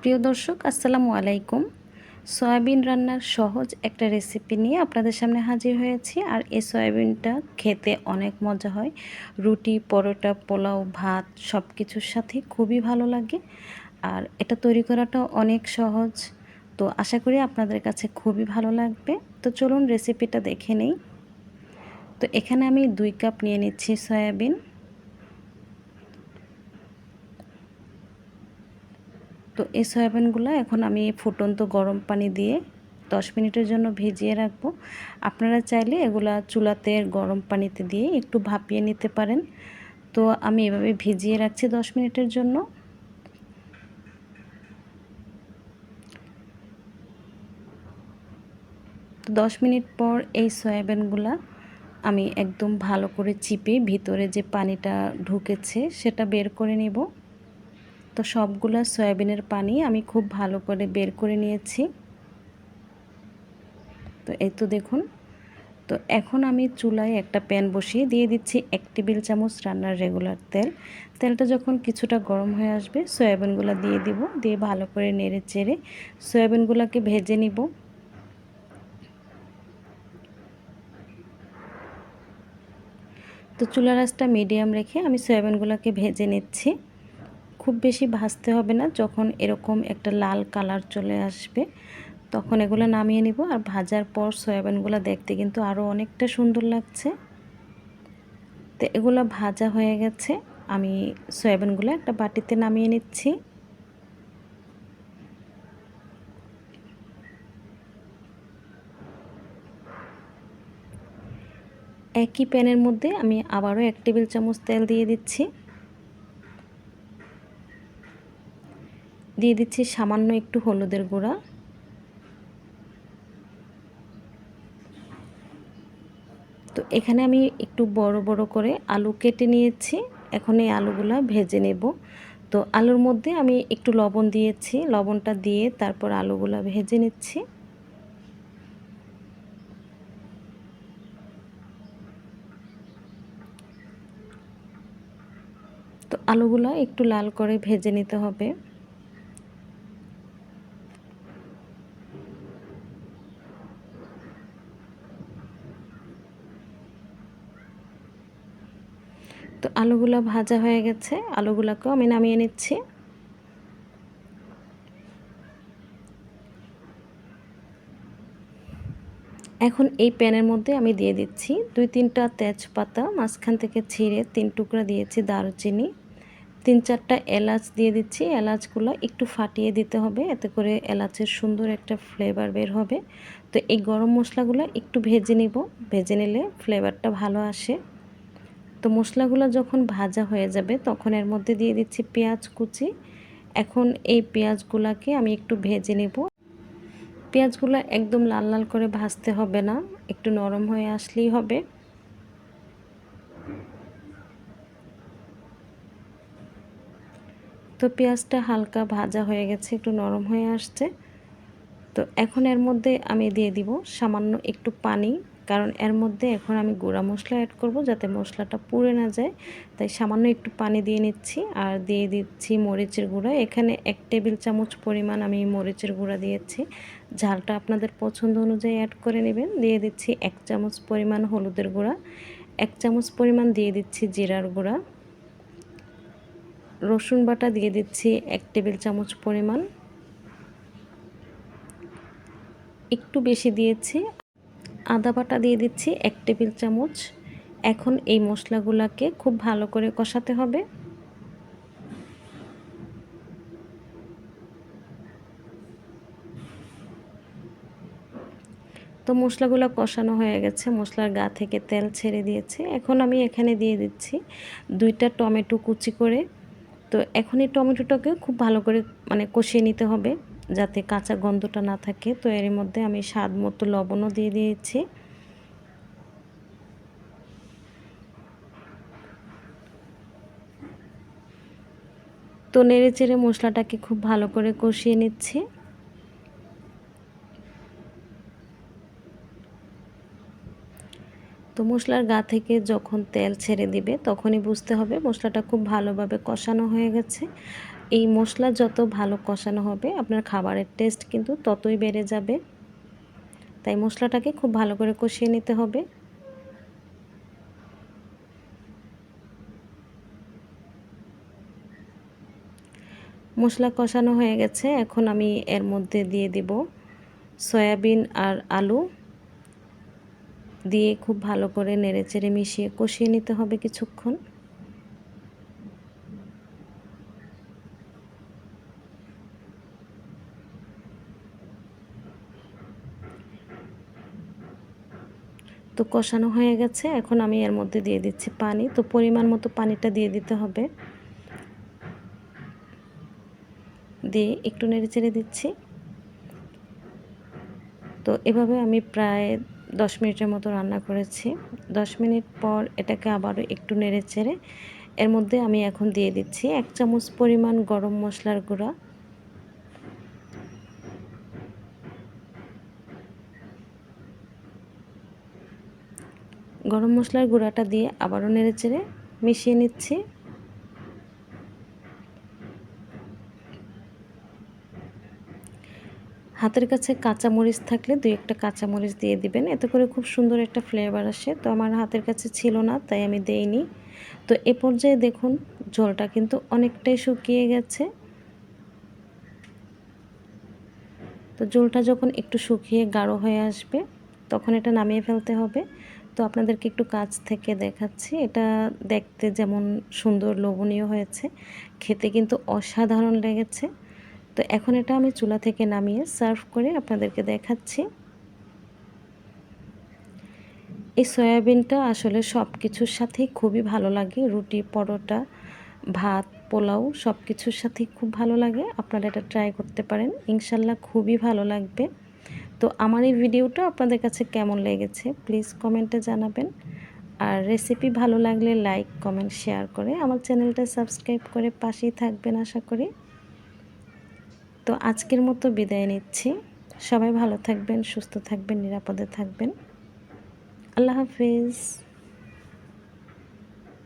প্রিয় দর্শক, আসসালামু আলাইকুম। সয়াবিন রান্নার সহজ একটা রেসিপি নিয়ে আপনাদের সামনে হাজির হয়েছি। আর এই সয়াবিনটা খেতে অনেক মজা হয়। রুটি, পরোটা, পোলাও, ভাত সব কিছুর সাথে খুবই ভালো লাগে। আর এটা তৈরি করাটা অনেক সহজ। তো আশা করি আপনাদের কাছে খুবই ভালো লাগবে। তো চলুন রেসিপিটা দেখে নেই। তো এখানে আমি দুই কাপ নিয়ে নিচ্ছি সয়াবিন। তো এই সয়াবিনগুলো এখন আমি ফুটন্ত গরম পানি দিয়ে দশ মিনিটের জন্য ভিজিয়ে রাখব। আপনারা চাইলে এগুলা চুলাতে গরম পানিতে দিয়ে একটু ভাপিয়ে নিতে পারেন। তো আমি এভাবে ভিজিয়ে রাখছি দশ মিনিটের জন্য। তো দশ মিনিট পর এই সয়াবিনগুলা আমি একদম ভালো করে চিপে ভিতরে যে পানিটা ঢুকেছে সেটা বের করে নেব। তো সবগুলো সয়াবিনের পানি আমি খুব ভালো করে বের করে নিয়েছি। তো এই তো দেখুন, তো এখন আমি চুলায় একটা প্যান বসিয়ে দিয়ে দিচ্ছি এক টেবিল চামচ রান্নার রেগুলার তেল। তেলটা যখন কিছুটা গরম হয়ে আসবে, সয়াবিনগুলো দিয়ে দিব, দিয়ে ভালো করে নেড়ে চেড়ে সয়াবিনগুলোকে ভেজে নিব। তো চুলা রাসটা মিডিয়াম রেখে আমি সয়াবিনগুলোকে ভেজে নিচ্ছি। খুব বেশি ভাজতে হবে না। যখন এরকম একটা লাল কালার চলে আসবে, তখন এগুলো নামিয়ে নিব। আর ভাজার পর সয়াবিনগুলো দেখতে কিন্তু আরও অনেকটা সুন্দর লাগছে। তো এগুলো ভাজা হয়ে গেছে। আমি সয়াবিনগুলো একটা বাটিতে নামিয়ে নিচ্ছি। একই প্যানের মধ্যে আমি আবারও এক টেবিল চামচ তেল দিয়ে দিচ্ছি। দিয়ে দিচ্ছি সামান্য একটু হলুদের গুঁড়া। তো এখানে আমি একটু বড় বড় করে আলু কেটে নিয়েছি। এখন এই আলুগুলো ভেজে নেব। তো আলুর মধ্যে আমি একটু লবণ দিয়েছি। লবণটা দিয়ে তারপর আলুগুলো ভেজে নিচ্ছি। তো আলুগুলো একটু লাল করে ভেজে নিতে হবে। তো আলুগুলো ভাজা হয়ে গেছে। আলুগুলোকেও আমি নামিয়ে নিচ্ছি। এখন এই প্যানের মধ্যে আমি দিয়ে দিচ্ছি দুই তিনটা তেজপাতা, মাঝখান থেকে ছিঁড়ে তিন টুকরা দিয়েছি দারুচিনি। তিন চারটা এলাচ দিয়ে দিচ্ছি। এলাচগুলো একটু ফাটিয়ে দিতে হবে, এতে করে এলাচের সুন্দর একটা ফ্লেভার বের হবে। তো এই গরম মশলাগুলো একটু ভেজে নিব। ভেজে নিলে ফ্লেভারটা ভালো আসে। তো মশলাগুলো যখন ভাজা হয়ে যাবে, তখন এর মধ্যে দিয়ে দিচ্ছি পেঁয়াজ কুচি। এখন এই পেঁয়াজগুলোকে আমি একটু ভেজে নেব। পেঁয়াজগুলো একদম লাল লাল করে ভাজতে হবে না, একটু নরম হয়ে আসলেই হবে। তো পেঁয়াজটা হালকা ভাজা হয়ে গেছে, একটু নরম হয়ে আসছে। তো এখন এর মধ্যে আমি দিয়ে দিব সামান্য একটু পানি। কারণ এর মধ্যে এখন আমি গুঁড়া মশলা অ্যাড করব যাতে মশলাটা পুড়ে না যায়। তাই সামান্য একটু পানি দিয়ে নিচ্ছি আর দিয়ে দিচ্ছি মরিচের গুঁড়া। এখানে এক টেবিল চামচ পরিমাণ আমি মরিচের গুঁড়া দিয়েছি। ঝালটা আপনাদের পছন্দ অনুযায়ী অ্যাড করে নেবেন। দিয়ে দিচ্ছি এক চামচ পরিমাণ হলুদের গুঁড়া, এক চামচ পরিমাণ দিয়ে দিচ্ছি জিরার গুঁড়া, রসুন বাটা দিয়ে দিচ্ছি এক টেবিল চামচ পরিমাণ। একটু বেশি দিয়েছি। আদা বাটা দিয়ে দিচ্ছি এক টেবিল চামচ। এখন এই মশলাগুলোকে খুব ভালো করে কষাতে হবে। তো মশলাগুলো কষানো হয়ে গেছে, মশলার গা থেকে তেল ছেড়ে দিয়েছে। এখন আমি এখানে দিয়ে দিচ্ছি দুইটা টমেটো কুচি করে। তো এখন এই টমেটোটাকে খুব ভালো করে মানে কষিয়ে নিতে হবে। যাতে কাঁচা গন্ধটা না থাকে, তো এর মধ্যে আমি স্বাদ মতো লবণও দিয়ে দিয়েছি। তো নেড়ে চেড়ে মশলাটাকে খুব ভালো করে কষিয়ে নিচ্ছি। তো মশলার গা থেকে যখন তেল ছেড়ে দিবে, তখনই বুঝতে হবে মশলাটা খুব ভালোভাবে কষানো হয়ে গেছে। এই মশলা যত ভালো কষানো হবে, আপনার খাবারের টেস্ট কিন্তু ততই বেড়ে যাবে। তাই মশলাটাকে খুব ভালো করে কষিয়ে নিতে হবে। মশলা কষানো হয়ে গেছে, এখন আমি এর মধ্যে দিয়ে দিব সয়াবিন আর আলু। দিয়ে খুব ভালো করে নেড়েচেড়ে মিশিয়ে কষিয়ে নিতে হবে কিছুক্ষণ। তো কষানো হয়ে গেছে। এখন আমি এর মধ্যে দিয়ে দিচ্ছি পানি। তো পরিমাণ মতো পানিটা দিয়ে দিতে হবে। দিয়ে একটু নেড়ে চেড়ে দিচ্ছি। তো এভাবে আমি প্রায় দশ মিনিটের মতো রান্না করেছি। দশ মিনিট পর এটাকে আবারও একটু নেড়ে চেড়ে এর মধ্যে আমি এখন দিয়ে দিচ্ছি এক চামচ পরিমাণ গরম মশলার গুঁড়া। গরম মশলার গুঁড়াটা দিয়ে আবারও নেড়ে চেড়ে মিশিয়ে নিচ্ছি। হাতের কাছে কাঁচামরিচ থাকলে দুই একটা কাঁচামরিচ দিয়ে দিবেন। এতে করে খুব সুন্দর একটা ফ্লেভার আসে। তো আমার হাতের কাছে ছিল না, তাই আমি দেইনি। তো এ পর্যায়ে দেখুন ঝোলটা কিন্তু অনেকটাই শুকিয়ে গেছে। তো ঝোলটা যখন একটু শুকিয়ে গাঢ় হয়ে আসবে, তখন এটা নামিয়ে ফেলতে হবে। তো আপনাদেরকে একটু কাছ থেকে দেখাচ্ছি। এটা দেখতে যেমন সুন্দর, লোভনীয় হয়েছে। খেতে কিন্তু অসাধারণ লেগেছে। তো এখন এটা আমি চুলা থেকে নামিয়ে সার্ভ করে আপনাদেরকে দেখাচ্ছি। এই সয়াবিনটা আসলে সব কিছুর সাথেই খুবই ভালো লাগে। রুটি, পরোটা, ভাত, পোলাও সব কিছুর সাথেই খুব ভালো লাগে। আপনারা এটা ট্রাই করতে পারেন। ইনশাল্লাহ খুবই ভালো লাগবে। তো আমার এই ভিডিওটা আপনাদের কাছে কেমন লেগেছে প্লিজ কমেন্টে জানাবেন। আর রেসিপি ভালো লাগলে লাইক, কমেন্ট, শেয়ার করে আমার চ্যানেলটা সাবস্ক্রাইব করে পাশেই থাকবেন আশা করি। তো আজকের মতো বিদায় নিচ্ছি। সবাই ভালো থাকবেন, সুস্থ থাকবেন, নিরাপদে থাকবেন। আল্লাহ হাফিজ।